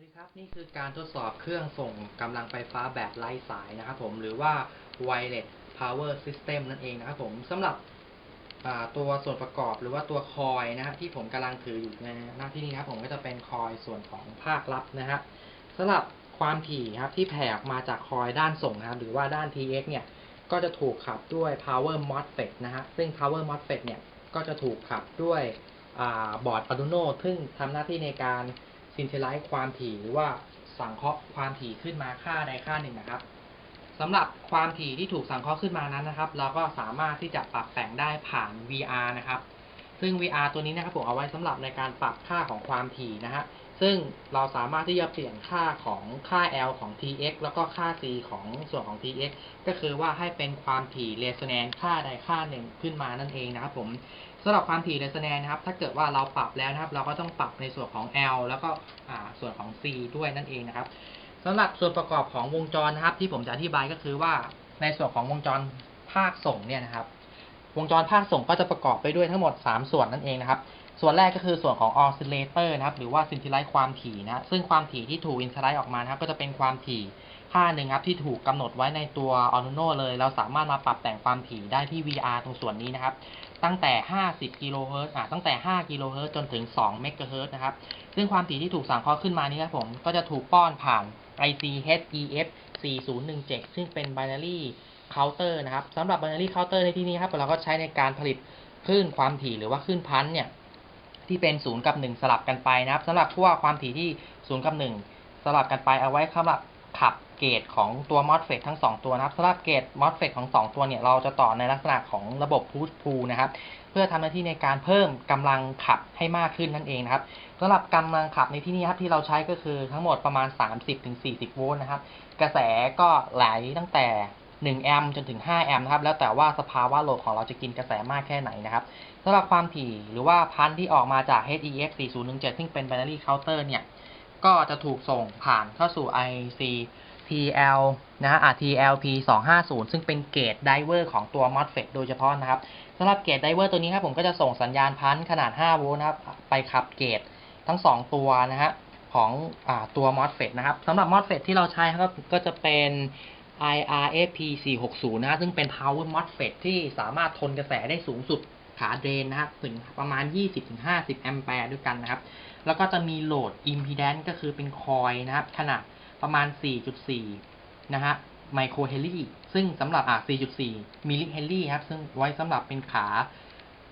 วัสดีครับนี่คือการทดสอบเครื่องส่งกำลังไฟฟ้าแบบไร้สายนะครับผมหรือว่า wireless power system นั่นเองนะครับผมสำหรับตัวส่วนประกอบหรือว่าตัวคอยนะฮะที่ผมกำลังถืออยู่ในหน้าที่นี้นะครับผมก็จะเป็นคอยส่วนของภาครับนะฮะสำหรับความถี่ครับที่แผ่ออกมาจากคอยด้านส่งนะครับหรือว่าด้าน TX เนี่ยก็จะถูกขับด้วย power MOSFET นะฮะซึ่ง power MOSFET เนี่ยก็จะถูกขับด้วยบอร์ด Arduino ซึ่งทำหน้าที่ในการ ซินเทไลซ์ความถี่หรือว่าสังเคราะห์ความถี่ขึ้นมาค่าใดค่าหนึ่งนะครับสำหรับความถี่ที่ถูกสังเคราะห์ขึ้นมานั้นนะครับ เราก็สามารถที่จะปรับแต่งได้ผ่าน VR นะครับ ซึ่ง VR ตัวนี้นะครับผมเอาไว้สำหรับในการปรับค่าของความถี่นะฮะซึ่งเราสามารถที่จะเปลี่ยนค่าของค่า L ของ TX แล้วก็ค่า C ของส่วนของ TX ก็คือว่าให้เป็นความถี่เร s o แนนค่าใดค่าหนึ่งขึ้นมานั่นเองนะครับผม สำหรับความถี่เร s o แนนนะครับ ถ้าเกิดว่าเราปรับแล้วนะครับ เราก็ต้องปรับในส่วนของ L แล้วก็ส่วนของ C ด้วยนั่นเองนะครับสำหรับส่วนประกอบของวงจรนะครับ ที่ผมจะอธิบายก็คือว่าในส่วนของวงจรภาคส่งเนี่ยนะครับ วงจรภาคส่งก็จะประกอบไปด้วยทั้งหมด 3 ส่วนนั่นเองนะครับ ส่วนแรกก็คือส่วนของ oscillator นะครับ หรือว่าซินทิไลซ์ความถี่นะซึ่งความถี่ที่ถูกอินทไลซ์ออกมานะครับ ก็จะเป็นความถี่ ค่าหนึ่งครับที่ถูกกำหนดไว้ในตัว Arduino เลย เราสามารถมาปรับแต่งความถี่ได้ที่ VR ตรงส่วนนี้นะครับ ตั้งแต่ 50 กิโลเฮิรตซ์ตั้งแต่ 5 กิโลเฮิรตซ์จนถึง 2 เมกะเฮิรตซ์นะครับ ซึ่งความถี่ที่ถูกสังเคราะห์ขึ้นมานี้ครับผม ก็จะถูกป้อนผ่าน IC HEF 4017 ซึ่งเป็น binary counter นะครับสำหรับ binary counter ในที่นี้ครับเราก็ใช้ในการผลิตคลื่นความถี่หรือว่าคลื่นพันเนี่ยที่เป็น 0 กับ 1 สลับกันไปนะครับสำหรับพวกความถี่ที่ 0 กับ 1 สลับกันไปเอาไว้สำหรับขับ เกตของตัว MOSFET ทั้ง 2 ตัวนะครับสำหรับเกต MOSFET ของ 2 ตัวเนี่ยเราจะต่อในลักษณะของระบบ push pull นะครับ เพื่อทำหน้าที่ในการเพิ่มกำลังขับให้มากขึ้นนั่นเองนะครับสำหรับกำลังขับในที่นี้ครับที่เราใช้ก็คือทั้งหมดประมาณ 30-40 โวลต์นะครับ กระแสก็ไหลตั้งแต่1แอมป์จนถึง 5 แอมป์นะครับ แล้วแต่ว่าสภาวะโหลดของเราจะกินกระแสมากแค่ไหนนะครับสำหรับความถี่หรือว่าพันที่ออกมาจาก HEF 4017 ซึ่งเป็น binary counter เนี่ย ก็จะถูกส่งผ่านเข้าสู่ IC TL นะฮะ TLP 250ซึ่งเป็นเกตไดเวอร์ของตัว MOSFET โดยเฉพาะนะครับสำหรับเกตไดเวอร์ตัวนี้ครับผมก็จะส่งสัญญาณพันขนาด 5 โวลต์นะครับ ไปขับเกตทั้ง 2 ตัวนะฮะของอตัว MOSFET นะครับสำหรับ MOSFET ที่เราใช้ครับก็จะเป็น IRFP 460นะฮะซึ่งเป็น Power MOSFET ที่สามารถทนกระแสได้สูงสุดขาเดรนนะครับถึงประมาณ 20-50 แอมแปร์ด้วยกันนะครับ แล้วก็จะมีโหลด impedance ก็คือเป็นคอยนะครับ ขนาด ประมาณ 4.4 นะฮะไมโครเฮนรี่ซึ่งสำหรับอะ4.4 มิลลิเฮนรี่ครับ ซึ่งไว้สำหรับเป็นขา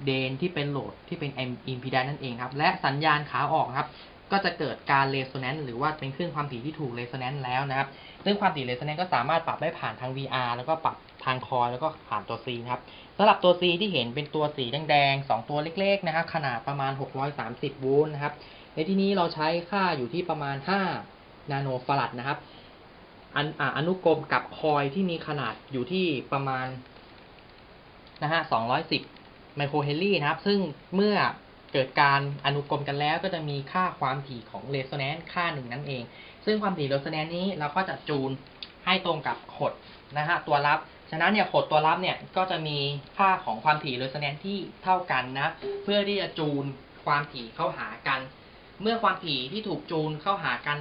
เดนที่เป็นโหลดที่เป็น impedance นั่นเองครับ และสัญญาณขาออกครับ ก็จะเกิดการเร s o แนนซ์หรือว่าเป็นคลื่นความถี่ที่ถูกเร s o แนนซ์แล้วนะครับซึ่งความถี่เร s o แนนซ์ก็สามารถปรับได้ผ่านทาง VR แล้วก็ปรับทางคอยแล้วก็ผ่านตัว C นะครับสำหรับตัว C ที่เห็นเป็นตัวสีแดงๆ 2 ตัวเล็กๆนะครับขนาดประมาณ 630 โวลต์นะครับในที่นี้เราใช้ค่าอยู่ที่ประมาณ 5 นาโนฟารัดนะครับอันอนุกรมกับคอยที่มีขนาดอยู่ที่ประมาณนะฮะ210 ไมโครเฮนรี่นะครับ ซึ่งเมื่อเกิดการอนุกรมกันแล้วก็จะมีค่าความถี่ของเร s o แนนซ์ค่าหนึ่งนั่นเอง ซึ่งความถี่เร s o แนนซ์นี้เราก็จะจูนให้ตรงกับขดนะฮะตัวรับ ฉะนั้นเนี่ยขดตัวรับเนี่ยก็จะมีค่าของความถี่เร s o แนนซ์ที่เท่ากันนะ เพื่อที่จะจูนความถี่เข้าหากัน เมื่อความถี่ที่ถูกจูนเข้าหากัน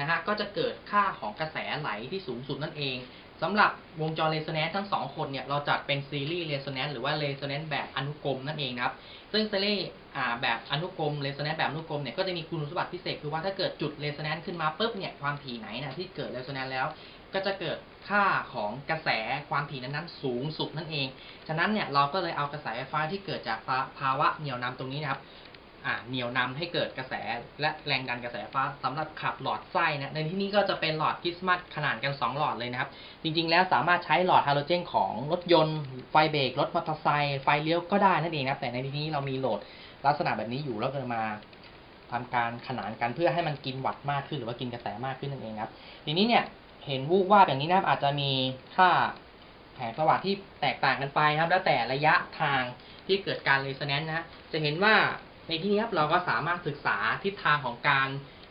นะฮะก็จะเกิดค่าของกระแสไหลที่สูงสุดนั่นเองสำหรับวงจรเร s o แนนซ์ทั้งสองคนเนี่ยเราจัดเป็นซีรีส์เร s o แนนซ์หรือว่าเร s o แนนซ์แบบอนุกรมนั่นเองครับซึ่งซีรีส์แบบอนุกรมเร s o แนนซ์แบบอนุกรมเนี่ยก็จะมีคุณสมบัติพิเศษคือว่าถ้าเกิดจุดเร s o แนนซ์ขึ้นมาปุ๊บเนี่ยความถี่ไหนนะที่เกิดเร s o แนนซ์แล้ว ก็จะเกิดค่าของกระแสความถี่นั้นๆ สูงสุดนั่นเอง ฉะนั้นเนี่ยเราก็เลยเอากระแสไฟฟ้าที่เกิดจากภาวะเหนี่ยวนำตรงนี้นะครับ เหนี่ยวนำให้เกิดกระแสและแรงดันกระแสไฟ้าสำหรับขับหลอดไส้นะในที่นี้ก็จะเป็นหลอดคริสต์มาสขนาดกัน 2 หลอดเลยนะครับ จริงๆแล้วสามารถใช้หลอดฮาโลเจนของรถยนต์ไฟเบรกรถมอเตอร์ไซค์ไฟเลี้ยวก็ได้นั่นเองนะครับแต่ในที่นี้เรามีโหลดลักษณะแบบนี้อยู่แล้วก็มาทำการขนานกันเพื่อให้มันกินวัตต์มากขึ้น หรือว่ากินกระแสมากขึ้นนั่นเองครับ ทีนี้เนี่ยเห็นวูบว่าอย่างนี้นะอาจจะมีค่าแผงประวัติที่แตกต่างกันไปครับ แล้วแต่ระยะทางที่เกิดการเร s o แนนซ์นะจะเห็นว่า ในที่นี้ครับเราก็สามารถศึกษาทิศทางของการ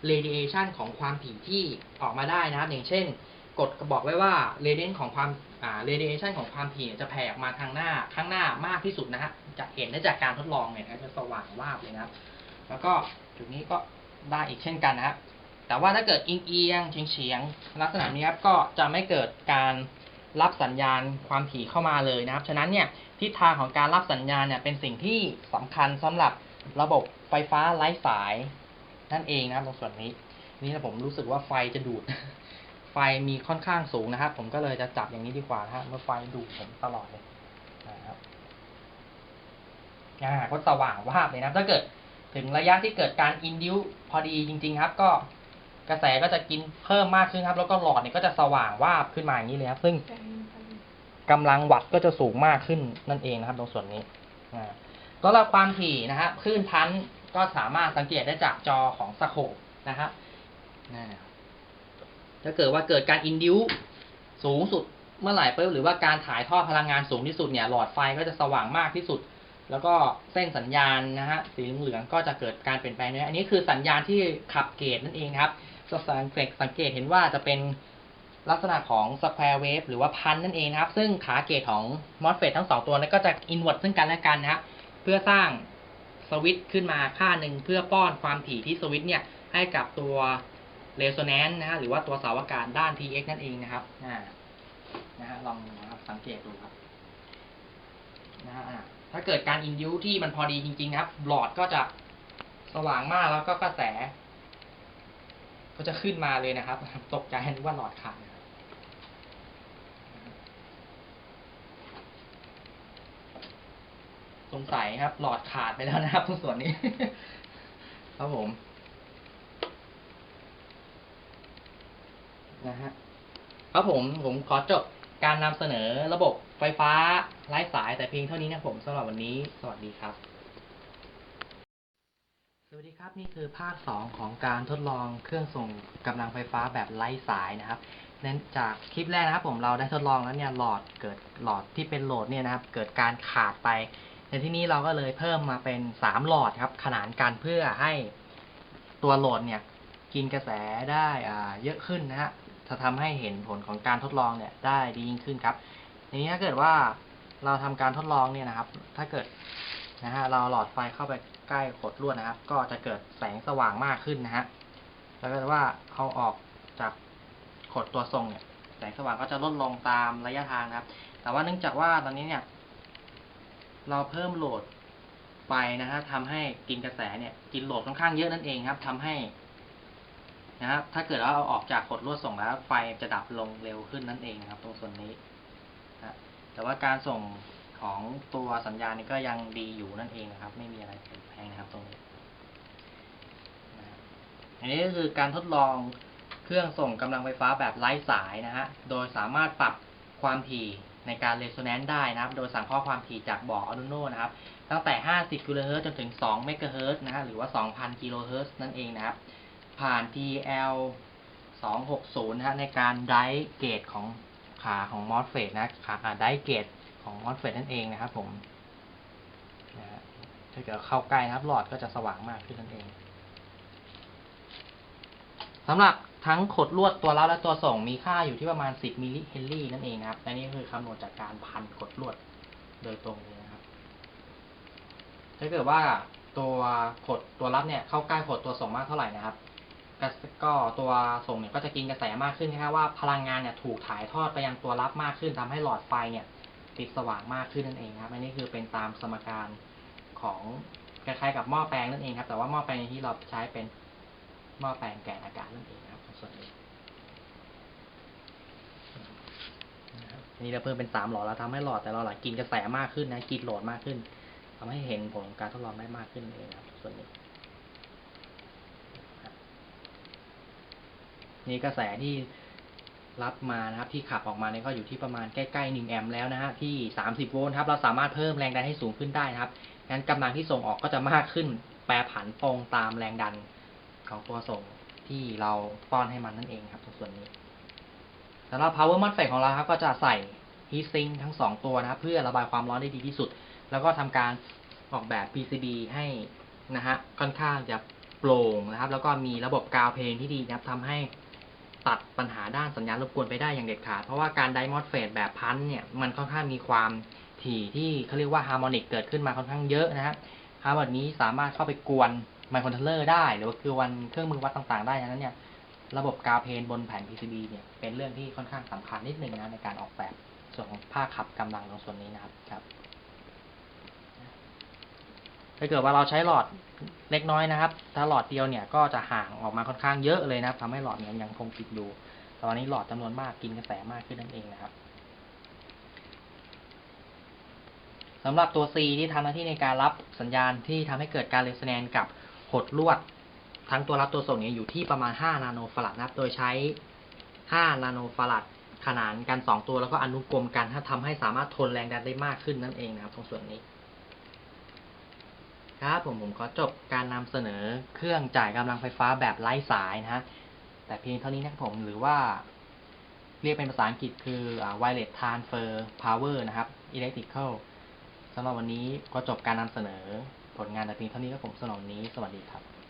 radiation ของความถี่ที่ออกมาได้นะครับ อย่างเช่นกฎบอกไว้ว่า radiation ของความอ่า radiation ของความถี่จะแผ่ออกมาทางหน้าข้างหน้ามากที่สุดนะฮะจะเห็นได้จากการทดลองเนี่ยนะจะสว่างวาบเลยนะครับ แล้วก็จุดนี้ก็ได้อีกเช่นกันนะครับ แต่ว่าถ้าเกิดเอียงเฉียงลักษณะนี้ครับก็จะไม่เกิดการรับสัญญาณความถี่เข้ามาเลยนะครับ ฉะนั้นเนี่ยทิศทางของการรับสัญญาณเนี่ยเป็นสิ่งที่สำคัญสำหรับ ระบบไฟฟ้าไร้สาย นั่นเองนะครับตรงส่วนนี้ นี่นะผมรู้สึกว่าไฟจะดูด ไฟมีค่อนข้างสูงนะครับ ผมก็เลยจะจับอย่างนี้ดีกว่านะฮะเมื่อไฟดูดผมตลอดเลยนะครับอ่าก็สว่างวาบเลยนะถ้าเกิดถึงระยะที่เกิดการอินดิวพอดีจริง ๆ ครับ ก็กระแสก็จะกินเพิ่มมากขึ้นครับ แล้วก็หลอดเนี่ยก็จะสว่างวาบขึ้นมาอย่างนี้เลยครับ ซึ่งกำลังวัตต์ก็จะสูงมากขึ้นนั่นเองนะครับ ตรงส่วนนี้อ่า สำหรับความถี่นะครับคลื่นพันก็สามารถสังเกตได้จากจอของสโคปนะครับถ้าเกิดว่าเกิดการอินดิวสูงสุดเมื่อไหร่ปุ๊บหรือว่าการถ่ายทอดพลังงานสูงที่สุดเนี่ยหลอดไฟก็จะสว่างมากที่สุด แล้วก็เส้นสัญญาณนะฮะสีเหลืองก็จะเกิดการเปลี่ยนแปลงด้วยอันนี้คือสัญญาณที่ขับเกตนั่นเองครับจะสังเกตสังเกตเห็นว่าจะเป็นลักษณะของสแควร์เวฟหรือว่าพันนั่นเองครับ ซึ่งขาเกตของมอสเฟตทั้งสองตัวนั้นก็จะอินเวอร์ซึ่งกันและกันนะครับ เพื่อสร้างสวิตช์ขึ้นมาค่าหนึ่งเพื่อป้อนความถี่ที่สวิตช์เนี่ยให้กับตัวเรโซแนนซ์นะฮะหรือว่าตัวเสาอากาศด้าน TX นั่นเองนะครับอ่นะฮะลองนะครับสังเกตดูครับนะฮะถ้าเกิดการอินดิวที่มันพอดีจริง ๆ ครับ หลอดก็จะสว่างมากแล้วก็กระแส ก็จะขึ้นมาเลยนะครับ ตกใจนึกว่าหลอดขาดนะครับ สงสัยครับ หลอดขาดไปแล้วนะครับตรงส่วนนี้ ครับผม นะฮะครับผมผมขอจบการนำเสนอระบบไฟฟ้าไร้สายแต่เพียงเท่านี้นะผมสำหรับวันนี้ สวัสดีครับ สวัสดีครับนี่คือภาค 2 ของการทดลองเครื่องส่งกำลังไฟฟ้าแบบไร้สายนะครับเนื่องจากคลิปแรกนะครับผมเราได้ทดลองแล้วเนี่ยหลอดเกิดหลอดที่เป็นโหลดเนี่ยนะครับ เกิดการขาดไป ในที่นี้เราก็เลยเพิ่มมาเป็น3หลอดครับขนานกันเพื่อให้ตัวโหลดเนี่ย กินกระแสได้อ่าเยอะขึ้นนะฮะจะทำให้เห็นผลของการทดลองเนี่ยได้ดียิ่งขึ้นครับทีนี้ถ้าเกิดว่าเราทำการทดลองเนี่ยนะครับ ถ้าเกิดนะฮะเราหลอดไฟเข้าไปใกล้ขดลวดนะครับ ก็จะเกิดแสงสว่างมากขึ้นนะฮะแล้วก็ว่าเอาออกจากขดตัวทรงเนี่ยแสงสว่างก็จะลดลงตามระยะทางนะครับ แต่ว่าเนื่องจากว่าตอนนี้เนี่ย เราเพิ่มโหลดไปนะฮะทำให้กินกระแสเนี่ย กินโหลดค่อนข้างเยอะนั่นเองครับทำให้นะครับถ้าเกิดว่าเอาออกจากกดลวดส่งแล้วไฟจะดับลงเร็วขึ้นนั่นเองนะครับ ตรงส่วนนี้นะแต่ว่าการส่งของตัวสัญญาณนี่ก็ยังดีอยู่นั่นเองนะครับ ไม่มีอะไรเปลี่ยนแปลงนะครับตรงนี้นะอันนี้ก็คือการทดลองเครื่องส่งกำลังไฟฟ้าแบบไร้สายนะฮะโดยสามารถปรับความถี่ ในการเรโซแนนซ์ได้นะครับ โดยสั่งข้อความถี่จากบอร์ด Arduino นะครับ ตั้งแต่ 50กิโลเฮิรตซ์จนถึง2เมกะเฮิรตซ์นะฮะหรือว่า 2,000กิโลเฮิรตซ์นั่นเองนะครับ ผ่าน TL 260 นะฮะในการไดเกตของขาของ MOSFET นะขาไดเกตของ MOSFET นั่นเองนะครับผมนะฮะถ้าเกิดเข้าใกล้นะครับหลอดก็จะสว่างมากขึ้นนั่นเองสำหรับ ทั้งขดลวดตัวรับและตัวส่งมีค่าอยู่ที่ประมาณ 10มิลลิเฮนรี่นั่นเองนะครับและนี่คือคำนวณจากการพันขดลวดโดยตรงเลยนะครับ ถ้าเกิดว่าตัวขดตัวรับเนี่ยเข้าใกล้ขดตัวส่งมากเท่าไหร่นะครับ ก็ตัวส่งเนี่ยก็จะกินกระแสมากขึ้นนะครับว่าพลังงานเนี่ยถูกถ่ายทอดไปยังตัวรับมากขึ้นทำให้หลอดไฟเนี่ยติดสว่างมากขึ้นนั่นเองครับอันนี้คือเป็นตามสมการของคล้ายๆกับหม้อแปลงนั่นเองครับ แต่ว่าหม้อแปลงที่เราใช้เป็นหม้อแปลงแกนอากาศนั่นเอง ครับส่นนี้นะครับอันนี้เราเพิ่มเป็นสามหลอดแล้วทำให้หลอดแต่ละหลอดกินกระแสมากขึ้นนะกินโหลดมากขึ้นทำให้เห็นผลการทดลองได้มากขึ้นนั่นเองครับ ส่วนนี้ นี่กระแสที่รับมานะครับ ที่ขับออกมาเนี่ยก็อยู่ที่ประมาณใกล้ๆ1แอมป์แล้วนะฮะที่30โวลต์ครับ เราสามารถเพิ่มแรงดันให้สูงขึ้นได้นะครับงั้นกำลังที่ส่งออกก็จะมากขึ้น แปรผันตรงตามแรงดันของตัวส่ง ที่เราป้อนให้มันนั่นเองครับตรงส่วนนี้สำหรับ power MOSFET ของเราครับก็จะใส่ heat sink ทั้ง 2 ตัวนะครับ เพื่อระบายความร้อนได้ดีที่สุด แล้วก็ทำการออกแบบ PCB ให้นะฮะค่อนข้างจะโปร่งนะครับ แล้วก็มีระบบกาวเพลงที่ดีนะครับทำให้ตัดปัญหาด้านสัญญาณรบกวนไปได้อย่างเด็ดขาด เพราะว่าการไดมอสเฟตแบบพันเนี่ยมันค่อนข้างมีความถี่ที่เขาเรียกว่าฮาร์โมนิกเกิดขึ้นมาค่อนข้างเยอะนะฮะฮาร์โมนิกนี้สามารถเข้าไปกวน ไมโครคอนโทรลเลอร์ได้หรือว่ากวนเครื่องมือวัดต่างๆ ได้ดังนั้นเนี่ยระบบกาวเพนบนแผ่น PCB เนี่ยเป็นเรื่องที่ค่อนข้างสำคัญนิดนึงนะในการออกแบบส่วนของภาคขับกำลังตรงส่วนนี้นะครับครับถ้าเกิดว่าเราใช้หลอดเล็กน้อยนะครับ ถ้าหลอดเดียวเนี่ยก็จะห่างออกมาค่อนข้างเยอะเลยนะครับทำให้หลอดเนี่ยยังคงติดอยู่แต่ตอนนี้หลอดจำนวนมากกินกระแสมากขึ้นนั่นเองนะครับสำหรับตัว C ที่ทำหน้าที่ในการรับสัญญาณที่ทำให้เกิดการเรส o นนกับ หดลวด ทั้งตัวรับตัวส่งเนี่ยอยู่ที่ประมาณ 5 นาโนฟาราดนะครับ โดยใช้ 5 นาโนฟาราดขนานกัน 2 ตัวแล้วก็อนุกรมกัน ถ้าทำให้สามารถทนแรงดันได้มากขึ้นนั่นเองนะครับตรงส่วนนี้ ครับผมผมขอจบการนำเสนอเครื่องจ่ายกำลังไฟฟ้าแบบไร้สายนะฮะแต่เพียงเท่านี้นะครับผมหรือว่าเรียกเป็นภาษาอังกฤษคือ wireless transfer power นะครับ electrical สำหรับวันนี้ก็จบการนำเสนอ ผลงานแต่เพียงเท่านี้ครับผมสำหรับวันนี้ สวัสดีครับ